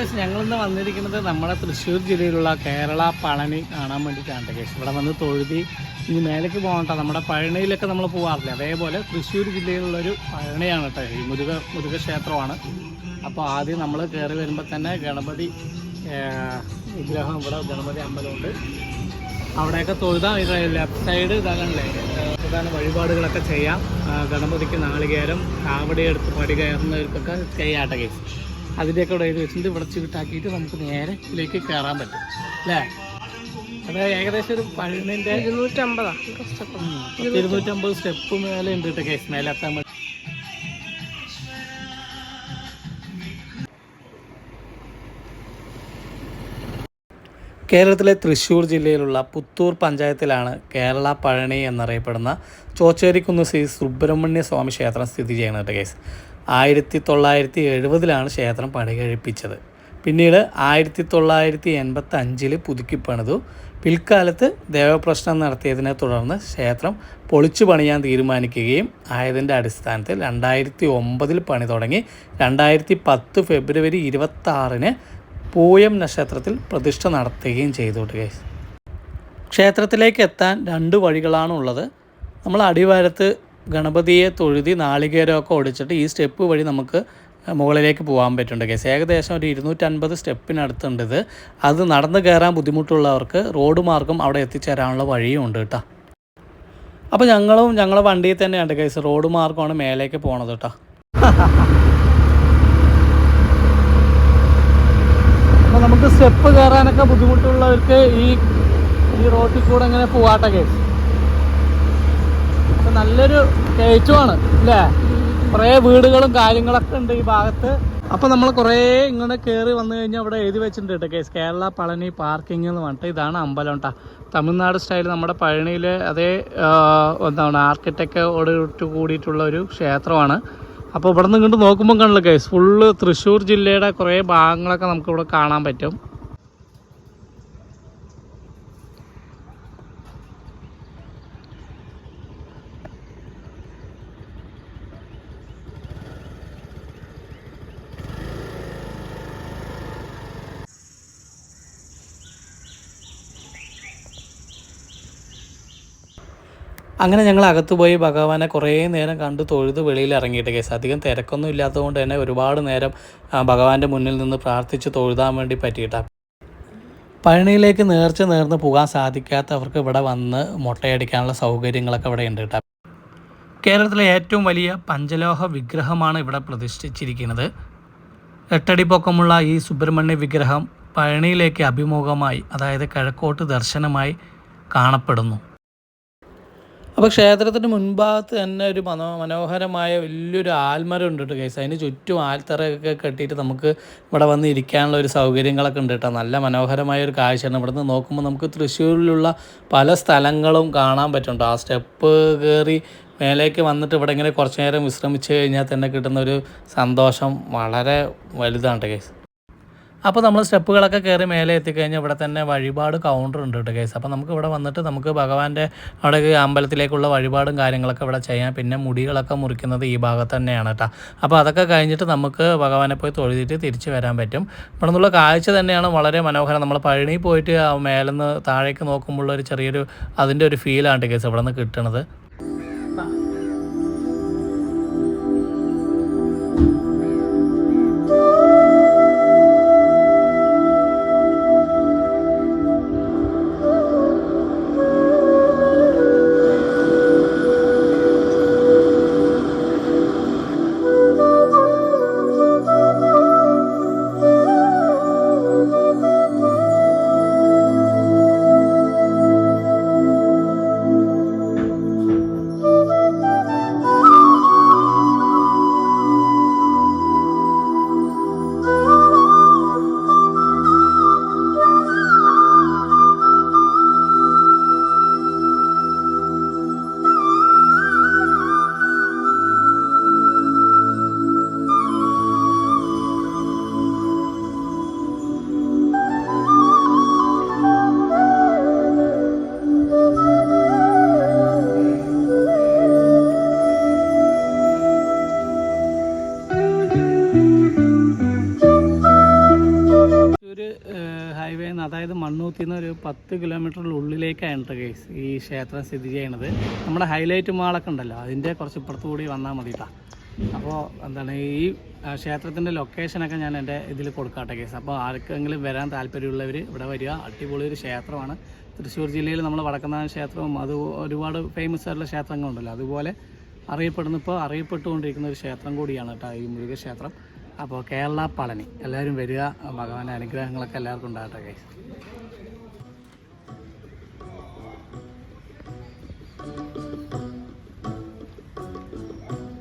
Case ഞങ്ങളിന്ന് വന്നിരിക്കുന്നത് നമ്മുടെ തൃശ്ശൂർ ജില്ലയിലുള്ള കേരള പളനി കാണാൻ വേണ്ടിയിട്ടാണ് കേസ് ഇവിടെ വന്ന് തൊഴുതി ഇനി മേലേക്ക് പോകണ്ട. നമ്മുടെ പഴനിയിലൊക്കെ നമ്മൾ പോകാറില്ല അതേപോലെ തൃശ്ശൂർ ജില്ലയിലുള്ളൊരു പഴനിയാണ് കേട്ടോ ഈ മുരുക മുരുക ക്ഷേത്രമാണ്. അപ്പോൾ ആദ്യം നമ്മൾ കയറി വരുമ്പോൾ തന്നെ ഗണപതി വിഗ്രഹം ഇവിടെ ഗണപതി അമ്പലമുണ്ട്. അവിടെയൊക്കെ തൊഴുതാം ഇത് ലെഫ്റ്റ് സൈഡ് ഇതാകണല്ലേ പ്രധാന വഴിപാടുകളൊക്കെ ചെയ്യാം. ഗണപതിക്ക് നാളികേരം കാവടി എടുത്ത് പടി കയറുന്നവർക്കൊക്കെ ചെയ്യാട്ടെ കേസ് അതിന്റെയൊക്കെ ഇവിടെ എഴുതി വെച്ചിട്ട് ഇവിടെ ചീട്ടാക്കിയിട്ട് നമുക്ക് നേരെ ഇതിലേക്ക് കയറാൻ പറ്റും. അല്ലേ? അത് ഏകദേശം ഒരു പതിനെന്റെ ഇരുന്നൂറ്റമ്പതാ. ഇരുന്നൂറ്റമ്പത് സ്റ്റെപ്പ് മേലെ ഉണ്ട് കേട്ടോ കേസ്. മേലെ എത്താൻ പറ്റും. കേരളത്തിലെ തൃശ്ശൂർ ജില്ലയിലുള്ള പുത്തൂർ പഞ്ചായത്തിലാണ് കേരള പഴനി എന്നറിയപ്പെടുന്ന ചോച്ചേരിക്കുന്ന് ശ്രീ സുബ്രഹ്മണ്യ സ്വാമി ക്ഷേത്രം സ്ഥിതി ചെയ്യുന്നത് കേസ്. ആയിരത്തി തൊള്ളായിരത്തി എഴുപതിലാണ് ക്ഷേത്രം പണി കഴിപ്പിച്ചത് പിന്നീട് ആയിരത്തി തൊള്ളായിരത്തി എൺപത്തി അഞ്ചിൽ പുതുക്കി പണിതു. പിൽക്കാലത്ത് ദേവപ്രശ്നം നടത്തിയതിനെ തുടർന്ന് ക്ഷേത്രം പൊളിച്ചു പണിയാൻ തീരുമാനിക്കുകയും ആയതിന്റെ അടിസ്ഥാനത്തിൽ രണ്ടായിരത്തി ഒമ്പതിൽ പണി തുടങ്ങി. രണ്ടായിരത്തി പത്ത് ഫെബ്രുവരി ഇരുപത്തി ആറിന് പൂയം നക്ഷത്രത്തിൽ പ്രതിഷ്ഠ നടത്തുകയും ചെയ്തു ഗൈസ് ക്ഷേത്രത്തിലേക്ക് എത്താൻ രണ്ട് വഴികളാണുള്ളത്. നമ്മൾ അടിവാരത്ത് ഗണപതിയെ തൊഴുതി നാളികേരമൊക്കെ ഒടിച്ചിട്ട് ഈ സ്റ്റെപ്പ് വഴി നമുക്ക് മുകളിലേക്ക് പോകാൻ പറ്റുന്നുണ്ട് കേസ് ഏകദേശം ഒരു ഇരുന്നൂറ്റൻപത് സ്റ്റെപ്പിനടുത്തുണ്ട് ഇത്. അത് നടന്നു കയറാൻ ബുദ്ധിമുട്ടുള്ളവർക്ക് റോഡ് മാർഗം അവിടെ എത്തിച്ചേരാനുള്ള വഴിയും ഉണ്ട് കേട്ടോ അപ്പോൾ ഞങ്ങളും ഞങ്ങളെ വണ്ടിയിൽ തന്നെയാണ് കേസ് റോഡ് മാർഗമാണ് മേലേക്ക് പോണത് കേട്ടോ അപ്പോൾ നമുക്ക് സ്റ്റെപ്പ് കയറാനൊക്കെ ബുദ്ധിമുട്ടുള്ളവർക്ക് ഈ ഈ റോട്ടിൽ കൂടെ ഇങ്ങനെ പോവാട്ടെ കേസ് അപ്പോൾ നല്ലൊരു കയറ്റുമാണ് അല്ലേ? കുറേ വീടുകളും കാര്യങ്ങളൊക്കെ ഉണ്ട് ഈ ഭാഗത്ത്. അപ്പോൾ നമ്മൾ കുറേ ഇങ്ങനെ കയറി വന്നു കഴിഞ്ഞാൽ അവിടെ എഴുതി വെച്ചിട്ടുണ്ട് കേട്ടോ കേസ്. കേരള പളനി പാർക്കിംഗ് എന്ന് പറഞ്ഞിട്ട്. ഇതാണ് അമ്പലം കേട്ടോ. തമിഴ്നാട് സ്റ്റൈൽ നമ്മുടെ പഴനിയിൽ അതേ എന്താണ് ആർക്കിടെക്ടോട് കൂടിയിട്ടുള്ള ഒരു ക്ഷേത്രമാണ്. അപ്പോൾ ഇവിടെ നിന്ന് ഇങ്ങോട്ട് നോക്കുമ്പോൾ കണ്ടില്ല കേസ്? ഫുള്ള് തൃശ്ശൂർ ജില്ലയുടെ കുറേ ഭാഗങ്ങളൊക്കെ നമുക്കിവിടെ കാണാൻ പറ്റും. അങ്ങനെ ഞങ്ങൾ അകത്ത് പോയി ഭഗവാനെ കുറേ നേരം കണ്ട് തൊഴുത് വെളിയിൽ ഇറങ്ങിയിട്ട് കേസ്. അധികം തിരക്കൊന്നും ഇല്ലാത്തതുകൊണ്ട് തന്നെ ഒരുപാട് നേരം ഭഗവാന്റെ മുന്നിൽ നിന്ന് പ്രാർത്ഥിച്ച് തൊഴുതാൻ വേണ്ടി പറ്റിയിട്ടാണ് പഴനിയിലേക്ക് നേർച്ച നേർന്ന് പോകാൻ സാധിക്കാത്തവർക്ക് ഇവിടെ വന്ന് മുട്ടയടിക്കാനുള്ള സൗകര്യങ്ങളൊക്കെ ഇവിടെ ഉണ്ട് കേട്ടോ. കേരളത്തിലെ ഏറ്റവും വലിയ പഞ്ചലോഹ വിഗ്രഹമാണ് ഇവിടെ പ്രതിഷ്ഠിച്ചിരിക്കുന്നത്. എട്ടടി പൊക്കമുള്ള ഈ സുബ്രഹ്മണ്യ വിഗ്രഹം പഴനിയിലേക്ക് അഭിമുഖമായി അതായത് കിഴക്കോട്ട് ദർശനമായി കാണപ്പെടുന്നു. അപ്പോൾ ക്ഷേത്രത്തിന് മുൻഭാഗത്ത് തന്നെ ഒരു മനോ മനോഹരമായ വലിയൊരു ആൽമരം ഉണ്ട് കേട്ടോ കേസ് അതിന് ചുറ്റും ആൽത്തറയൊക്കെ കെട്ടിയിട്ട് നമുക്ക് ഇവിടെ വന്ന് ഇരിക്കാനുള്ള ഒരു സൗകര്യങ്ങളൊക്കെ ഉണ്ട് കേട്ടോ. നല്ല മനോഹരമായ ഒരു കാഴ്ചയാണ്. ഇവിടെ നിന്ന് നോക്കുമ്പോൾ നമുക്ക് തൃശ്ശൂരിലുള്ള പല സ്ഥലങ്ങളും കാണാൻ പറ്റുന്നുണ്ട്. ആ സ്റ്റെപ്പ് കയറി മേലേക്ക് വന്നിട്ട് ഇവിടെ ഇങ്ങനെ കുറച്ച് നേരം വിശ്രമിച്ച് കഴിഞ്ഞാൽ തന്നെ കിട്ടുന്ന ഒരു സന്തോഷം വളരെ വലുതാണ് കേസ് അപ്പോൾ നമ്മൾ സ്റ്റെപ്പുകളൊക്കെ കയറി മേലെ എത്തിക്കഴിഞ്ഞാൽ ഇവിടെ തന്നെ വഴിപാട് കൗണ്ടർ ഉണ്ട് കേട്ടോ കേസ് അപ്പോൾ നമുക്ക് ഇവിടെ വന്നിട്ട് നമുക്ക് ഭഗവാന്റെ അവിടെ അമ്പലത്തിലേക്കുള്ള വഴിപാടും കാര്യങ്ങളൊക്കെ ഇവിടെ ചെയ്യാം. പിന്നെ മുടികളൊക്കെ മുറിക്കുന്നത് ഈ ഭാഗത്ത് തന്നെയാണ് കേട്ടോ. അപ്പോൾ അതൊക്കെ കഴിഞ്ഞിട്ട് നമുക്ക് ഭഗവാനെ പോയി തൊഴുതിട്ട് തിരിച്ച് വരാൻ പറ്റും. ഇവിടെ നിന്നുള്ള കാഴ്ച തന്നെയാണ് വളരെ മനോഹരം. നമ്മൾ പഴനി പോയിട്ട് മേലെന്ന് താഴേക്ക് നോക്കുമ്പോൾ ഒരു ചെറിയൊരു അതിന്റെ ഒരു ഫീലാണ് കേസ് ഇവിടെ നിന്ന് കിട്ടുന്നത് മണ്ണൂത്തിൽ നിന്ന് ഒരു പത്ത് കിലോമീറ്ററിൽ ഉള്ളിലേക്കാണ് കേട്ടോ കേസ് ഈ ക്ഷേത്രം സ്ഥിതി ചെയ്യണത് നമ്മുടെ ഹൈലൈറ്റ് മാളൊക്കെ ഉണ്ടല്ലോ. അതിന്റെ കുറച്ച് ഇപ്പുറത്ത് കൂടി വന്നാൽ മതി അപ്പോൾ എന്താണ് ഈ ക്ഷേത്രത്തിന്റെ ലൊക്കേഷനൊക്കെ ഞാൻ എന്റെ ഇതിൽ കൊടുക്കാട്ടെ കേസ് അപ്പോൾ ആർക്കെങ്കിലും വരാൻ താല്പര്യമുള്ളവർ ഇവിടെ വരിക. അടിപൊളി ഒരു ക്ഷേത്രമാണ്. തൃശ്ശൂർ ജില്ലയിൽ നമ്മൾ വടക്കുന്നാഥൻ ക്ഷേത്രവും അത് ഒരുപാട് ഫേമസ് ആയിട്ടുള്ള ക്ഷേത്രങ്ങളുണ്ടല്ലോ. അതുപോലെ അറിയപ്പെടുന്ന ഇപ്പോൾ അറിയപ്പെട്ടുകൊണ്ടിരിക്കുന്ന ഒരു ക്ഷേത്രം കൂടിയാണ് കേട്ടോ ഈ മുരുകക്ഷേത്രം. അപ്പോൾ കേരള പളനി. എല്ലാവരും വരിക. ഭഗവാന്റെ അനുഗ്രഹങ്ങളൊക്കെ എല്ലാവർക്കും ഉണ്ടാകട്ടെ കൈസ്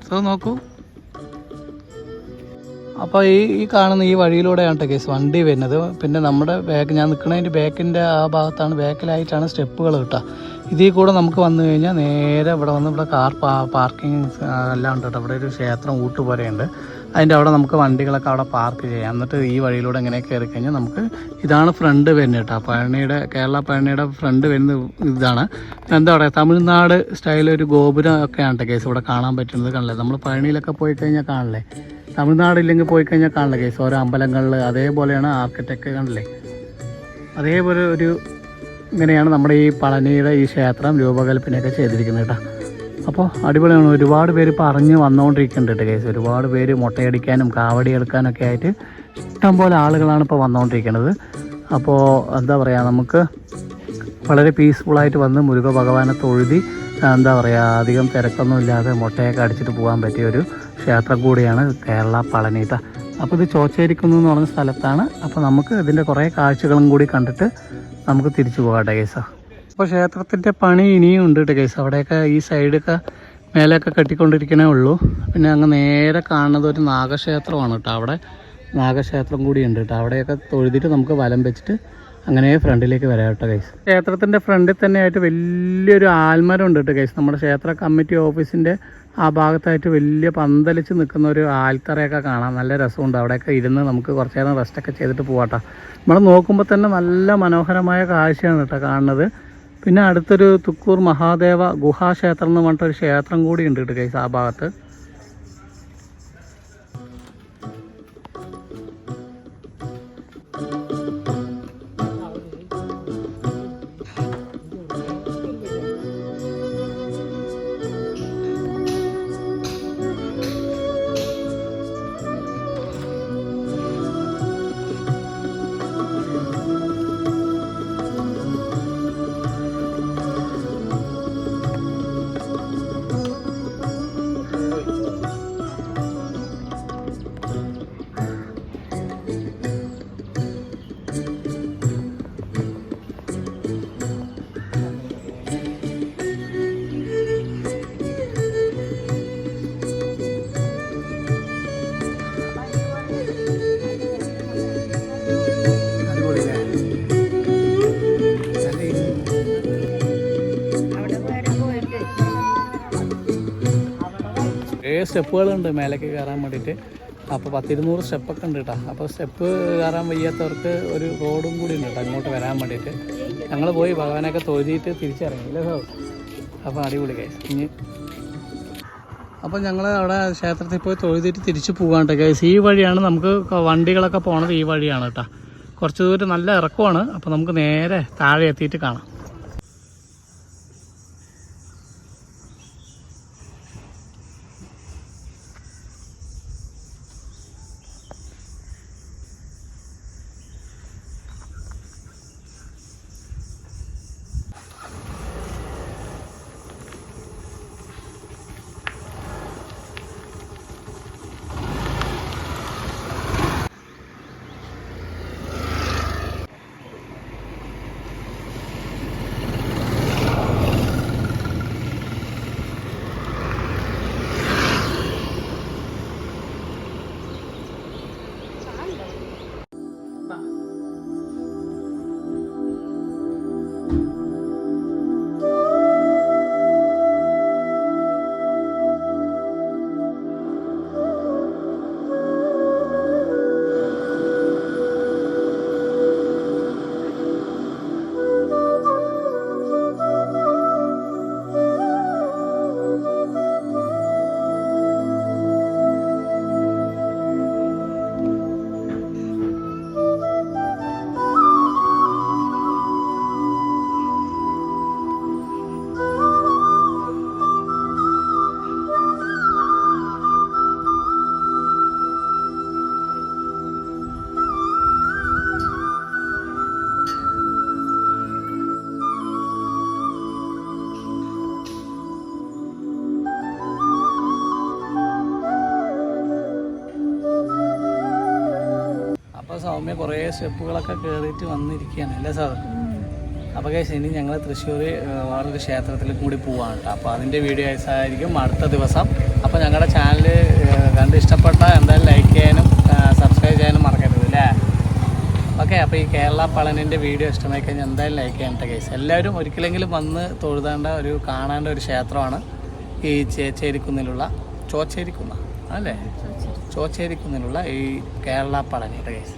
സോ നോക്കൂ. അപ്പോൾ ഈ ഈ കാണുന്ന ഈ വഴിയിലൂടെയാണ് കേസ് വണ്ടി വരുന്നത്. പിന്നെ നമ്മുടെ ബാക്ക് ഞാൻ നിൽക്കുന്നതിന്റെ ബാക്കിന്റെ ആ ഭാഗത്താണ് ബാക്കിലായിട്ടാണ് സ്റ്റെപ്പുകൾ കിട്ടുക ഇതിൽ കൂടെ നമുക്ക് വന്നു കഴിഞ്ഞാൽ നേരെ ഇവിടെ വന്ന് ഇവിടെ കാർ പാർക്കിംഗ് എല്ലാം ഉണ്ട്? കേട്ടോ ഇവിടെ ഒരു ക്ഷേത്രം ഊട്ട് പോലെയുണ്ട് അതിന്റെ അവിടെ നമുക്ക് വണ്ടികളൊക്കെ അവിടെ പാർക്ക് ചെയ്യാം. എന്നിട്ട് ഈ വഴിയിലൂടെ ഇങ്ങനെ കയറി കഴിഞ്ഞാൽ നമുക്ക് ഇതാണ് ഫ്രണ്ട് വരുന്നത് കേട്ടോ പഴനിയുടെ കേരള പഴനിയുടെ ഫ്രണ്ട് വരുന്ന ഇതാണ്. എന്താ പറയുക തമിഴ്നാട് സ്റ്റൈൽ ഒരു ഗോപുരം ഒക്കെയാണ് കേസ് ഇവിടെ കാണാൻ പറ്റുന്നത് കാണില്ലേ നമ്മൾ പഴനിയിലൊക്കെ പോയി കഴിഞ്ഞാൽ കാണില്ലേ? തമിഴ്നാടില്ലെങ്കിൽ പോയി കഴിഞ്ഞാൽ കാണില്ല കേസ്? ഓരോ അമ്പലങ്ങളിൽ അതേപോലെയാണ് ആർക്കിടെക്ട് കാണില്ലേ അതേപോലെ ഒരു ഇങ്ങനെയാണ് നമ്മുടെ ഈ പളനിയുടെ ഈ ക്ഷേത്രം രൂപകൽപ്പനയൊക്കെ ചെയ്തിരിക്കുന്നത് കേട്ടോ അപ്പോൾ അടിപൊളിയാണ്. ഒരുപാട് പേര് പറഞ്ഞ് വന്നുകൊണ്ടിരിക്കുന്നുണ്ട് കേസ് ഒരുപാട് പേര് മുട്ടയടിക്കാനും കാവടി എടുക്കാനൊക്കെ ആയിട്ട് ഇഷ്ടംപോലെ ആളുകളാണ് ഇപ്പോൾ വന്നുകൊണ്ടിരിക്കുന്നത് അപ്പോൾ എന്താ പറയുക നമുക്ക് വളരെ പീസ്ഫുള്ളായിട്ട് വന്ന് മുരുക ഭഗവാനെ തൊഴുതി എന്താ പറയുക അധികം തിരക്കൊന്നുമില്ലാതെ മുട്ടയൊക്കെ അടിച്ചിട്ട് പോകാൻ പറ്റിയ ഒരു ക്ഷേത്രം കൂടിയാണ് കേരള പളനീത അപ്പോൾ ഇത് ചോച്ചേരിക്കുന്നു എന്ന് പറഞ്ഞ സ്ഥലത്താണ്. അപ്പോൾ നമുക്ക് ഇതിന്റെ കുറേ കാഴ്ചകളും കൂടി കണ്ടിട്ട് നമുക്ക് തിരിച്ചു പോകാം കേസ അപ്പോൾ ക്ഷേത്രത്തിന്റെ പണി ഇനിയും ഉണ്ട് കേട്ടോ കേസ് അവിടെയൊക്കെ ഈ സൈഡൊക്കെ മേലെയൊക്കെ കെട്ടിക്കൊണ്ടിരിക്കണേ ഉള്ളൂ. പിന്നെ അങ്ങ് നേരെ കാണുന്നത് ഒരു നാഗക്ഷേത്രമാണ് കേട്ടോ അവിടെ. നാഗക്ഷേത്രം കൂടി ഉണ്ട് കേട്ടോ അവിടെയൊക്കെ തൊഴുതിട്ട് നമുക്ക് വലം വെച്ചിട്ട് അങ്ങനെ ഫ്രണ്ടിലേക്ക് വരാം കേട്ടോ കേസ് ക്ഷേത്രത്തിന്റെ ഫ്രണ്ടിൽ തന്നെയായിട്ട് വലിയൊരു ആൽമരം ഉണ്ട് കേട്ടോ കേസ് നമ്മുടെ ക്ഷേത്ര കമ്മിറ്റി ഓഫീസിന്റെ ആ ഭാഗത്തായിട്ട് വലിയ പന്തലിച്ച് നിൽക്കുന്ന ഒരു ആൽത്തറയൊക്കെ കാണാം. നല്ല രസമുണ്ട്. അവിടെയൊക്കെ ഇരുന്ന് നമുക്ക് കുറച്ച് നേരം റെസ്റ്റൊക്കെ ചെയ്തിട്ട് പോവാട്ടോ നമ്മൾ നോക്കുമ്പോൾ തന്നെ നല്ല മനോഹരമായ കാഴ്ചയാണ് കേട്ടോ കാണുന്നത്. പിന്നെ അടുത്തൊരു തുക്കൂർ മഹാദേവ ഗുഹാക്ഷേത്രം എന്ന് പറഞ്ഞിട്ടൊരു ക്ഷേത്രം കൂടി ഉണ്ട് കേട്ടോ ഗൈസ് ആ ഭാഗത്ത്. സ്റ്റെപ്പുകളുണ്ട് മേലേക്ക് കയറാൻ വേണ്ടിയിട്ട്. അപ്പോൾ പത്തിരുന്നൂറ് സ്റ്റെപ്പൊക്കെ ഉണ്ട് കേട്ടോ അപ്പോൾ സ്റ്റെപ്പ് കയറാൻ വയ്യാത്തവർക്ക് ഒരു റോഡും കൂടി ഉണ്ട് കേട്ടോ അങ്ങോട്ട് വരാൻ വേണ്ടിയിട്ട്. ഞങ്ങൾ പോയി ഭഗവാനൊക്കെ തൊഴുതിയിട്ട് അല്ലേ സാർ അപ്പോൾ അടിപൊളി കേസ് ഇനി അപ്പോൾ ഞങ്ങൾ അവിടെ ക്ഷേത്രത്തിൽ പോയി തൊഴുതിട്ട് തിരിച്ചു പോകാണ്ട് കേസ് ഈ വഴിയാണ് നമുക്ക് വണ്ടികളൊക്കെ പോണത് ഈ വഴിയാണ് കേട്ടോ കുറച്ച് ദൂരം നല്ല ഇറക്കമാണ്. അപ്പോൾ നമുക്ക് നേരെ താഴെ എത്തിയിട്ട് കാണാം. സൗമ്യ കുറേ സ്റ്റെപ്പുകളൊക്കെ കയറിയിട്ട് വന്നിരിക്കുകയാണ് അല്ലേ സാർ? അപ്പോൾ കേസ് ഇനി ഞങ്ങൾ തൃശ്ശൂർ വേറൊരു ക്ഷേത്രത്തിലേക്ക് കൂടി പോവാണ് കേട്ടോ. അപ്പോൾ അതിന്റെ വീഡിയോ ആയിരിക്കും അടുത്ത ദിവസം. അപ്പോൾ ഞങ്ങളുടെ ചാനൽ കണ്ട് ഇഷ്ടപ്പെട്ട എന്തായാലും ലൈക്ക് ചെയ്യാനും സബ്സ്ക്രൈബ് ചെയ്യാനും മറക്കരുത് അല്ലേ? ഓക്കെ അപ്പോൾ ഈ കേരള പളനിന്റെ വീഡിയോ ഇഷ്ടമായി കഴിഞ്ഞാൽ എന്തായാലും ലൈക്ക് ചെയ്യണ്ട കേസ് എല്ലാവരും ഒരിക്കലെങ്കിലും വന്ന് തൊഴുതേണ്ട ഒരു കാണേണ്ട ഒരു ക്ഷേത്രമാണ് ഈ ചേച്ചേരിക്കുന്നിലുള്ള ചോച്ചേരിക്കുന്ന അല്ലേ? ചോച്ചേരിക്കുന്നിലുള്ള ഈ കേരള പളനിയുടെ കേസ്